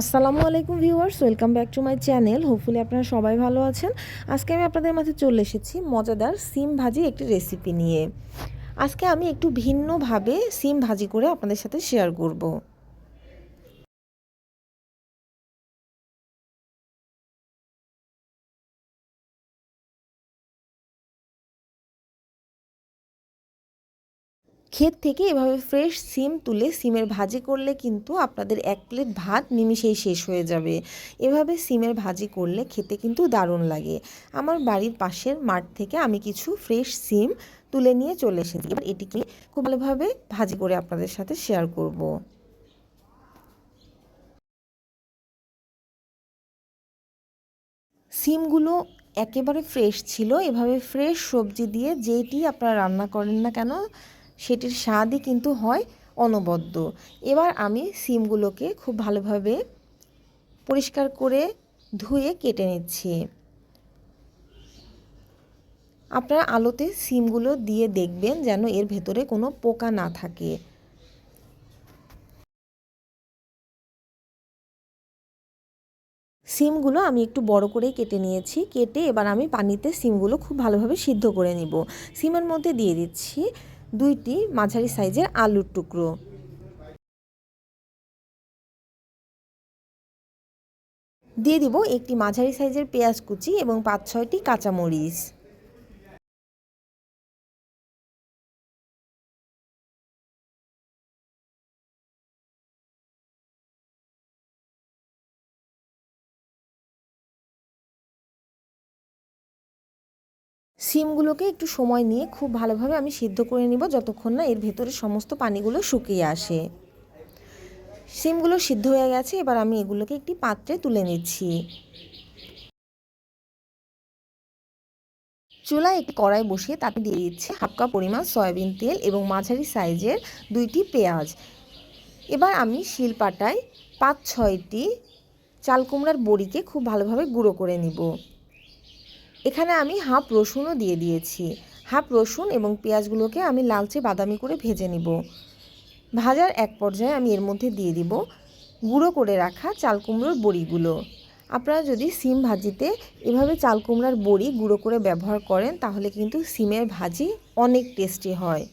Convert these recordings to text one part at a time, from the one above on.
আসসালামু আলাইকুম viewers, welcome back to my channel. Hopefully আপনারা সবাই ভালো আছেন। আজকে আমি আপনাদের মাঝে চলে এসেছি মজাদার সিম ভাজি একটি রেসিপি নিয়ে। আজকে আমি একটু ভিন্নভাবে সিম ভাজি করে আপনাদের সাথে শেয়ার করব। ক্ষেত থেকে এভাবে ফ্রেশ সিম তুলে সিমের ভাজি করলে কিন্তু আপনাদের এক প্লেট ভাত নিমিশেই শেষ হয়ে যাবে। এভাবে সিমের ভাজি করলে খেতে কিন্তু দারুণ লাগে। আমার বাড়ির পাশের মাঠ থেকে আমি কিছু ফ্রেশ সিম তুলে নিয়ে চলে এসেছি। এবার এটিকে খুব ভালোভাবে ভাজি করে আপনাদের সাথে শেয়ার করব। সিমগুলো একেবারে ফ্রেশ ছিল। এভাবে ফ্রেশ সবজি দিয়ে যেটি আপনারা রান্না করেন না কেন সেটির স্বাদই কিন্তু হয় অনবদ্য। এবার আমি সিমগুলোকে খুব ভালোভাবে পরিষ্কার করে ধুয়ে কেটে নিচ্ছি। আপনারা আলোতে সিমগুলো দিয়ে দেখবেন যেন এর ভেতরে কোনো পোকা না থাকে। সিমগুলো আমি একটু বড় করেই কেটে নিয়েছি। কেটে এবার আমি পানিতে সিমগুলো খুব ভালোভাবে সিদ্ধ করে নিব। সিমের মধ্যে দিয়ে দিচ্ছি দুইটি মাঝারি সাইজের আলুর টুকরো। দিয়ে দিব একটি মাঝারি সাইজের পেঁয়াজ কুচি এবং পাঁচ ছয়টি কাঁচামরিচ। সিমগুলোকে একটু সময় নিয়ে খুব ভালোভাবে আমি সিদ্ধ করে নিব যতক্ষণ না এর ভেতরে সমস্ত পানিগুলো শুকিয়ে আসে। সিমগুলো সিদ্ধ হয়ে গেছে, এবার আমি এগুলোকে একটি পাত্রে তুলে নিচ্ছি। চুলায় একটি কড়াই বসিয়ে তাতে দিয়ে দিচ্ছি হাফ কাপ পরিমাণ সয়াবিন তেল এবং মাঝারি সাইজের দুইটি পেঁয়াজ। এবার আমি শিলপাটায় পাঁচ ছয়টি চাল কুমড়ার বড়িকে খুব ভালোভাবে গুঁড়ো করে নিব। এখানে আমি হাফ রসুনও দিয়ে দিয়েছি। হাফ রসুন এবং পেঁয়াজগুলোকে আমি লালচে বাদামি করে ভেজে নিব। ভাজার এক পর্যায়ে আমি এর মধ্যে দিয়ে দিব গুঁড়ো করে রাখা চাল কুমড়োর বড়িগুলো। আপনারা যদি সিম ভাজিতে এভাবে চাল কুমড়ার বড়ি গুঁড়ো করে ব্যবহার করেন, তাহলে কিন্তু সিমের ভাজি অনেক টেস্টি হয়।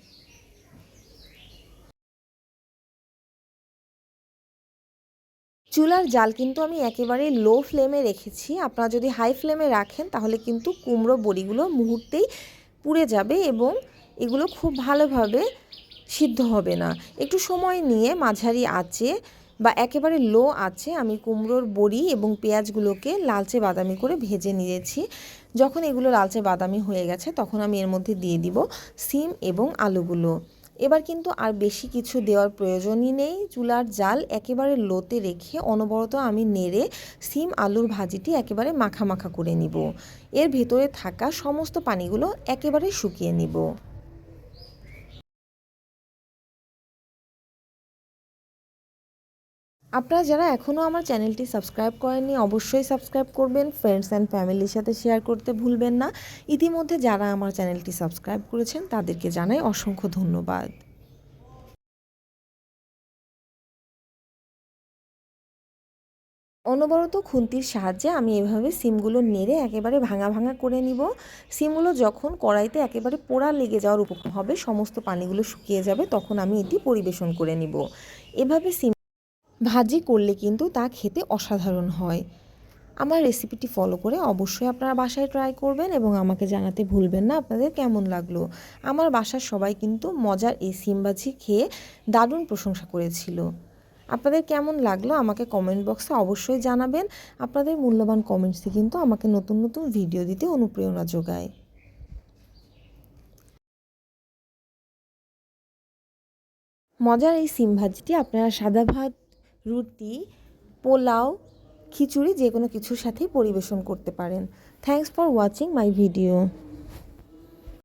চুলার জাল কিন্তু আমি একেবারে লো ফ্লেমে রেখেছি। আপনারা যদি হাই ফ্লেমে রাখেন, তাহলে কিন্তু কুমড়ো বড়িগুলো মুহূর্তেই পুড়ে যাবে এবং এগুলো খুব ভালোভাবে সিদ্ধ হবে না। একটু সময় নিয়ে মাঝারি আঁচে বা একেবারে লো আছে আমি কুমড়োর বড়ি এবং পেঁয়াজগুলোকে লালচে বাদামি করে ভেজে নিয়েছি। যখন এগুলো লালচে বাদামি হয়ে গেছে, তখন আমি এর মধ্যে দিয়ে দিব সিম এবং আলুগুলো। এবার কিন্তু আর বেশি কিছু দেওয়ার প্রয়োজনই নেই। চুলার জাল একেবারে লোতে রেখে অনবরত আমি নেড়ে সিম আলুর ভাজিটি একেবারে মাখা মাখা করে নিব। এর ভেতরে থাকা সমস্ত পানিগুলো একেবারে শুকিয়ে নিব। আপনারা যারা এখনও আমার চ্যানেলটি সাবস্ক্রাইব করেননি, অবশ্যই সাবস্ক্রাইব করবেন। ফ্রেন্ডস অ্যান্ড ফ্যামিলির সাথে শেয়ার করতে ভুলবেন না। ইতিমধ্যে যারা আমার চ্যানেলটি সাবস্ক্রাইব করেছেন, তাদেরকে জানাই অসংখ্য ধন্যবাদ। অনবরত খুন্তির সাহায্যে আমি এভাবে সিমগুলো নেড়ে একেবারে ভাঙা ভাঙা করে নিব। সিমগুলো যখন কড়াইতে একেবারে পোড়া লেগে যাওয়ার উপক্রম হবে, সমস্ত পানিগুলো শুকিয়ে যাবে, তখন আমি এটি পরিবেশন করে নিব। এভাবে সিম ভাজি করলে কিন্তু তা খেতে অসাধারণ হয়। আমার রেসিপিটি ফলো করে অবশ্যই আপনারা বাসায় ট্রাই করবেন এবং আমাকে জানাতে ভুলবেন না আপনাদের কেমন লাগল। আমার বাসার সবাই কিন্তু মজার এই সিম ভাজি খেয়ে দারুণ প্রশংসা করেছিল। আপনাদের কেমন লাগল আমাকে কমেন্ট বক্সে অবশ্যই জানাবেন। আপনাদের মূল্যবান কমেন্টসই কিন্তু আমাকে নতুন নতুন ভিডিও দিতে অনুপ্রেরণা যোগায়। মজার এই সিম ভাজিটি আপনারা সাদা ভাত রুটি, পোলাও, খিচুড়ি যে কোনো কিছুর সাথেই পরিবেশন করতে পারেন। Thanks for watching my video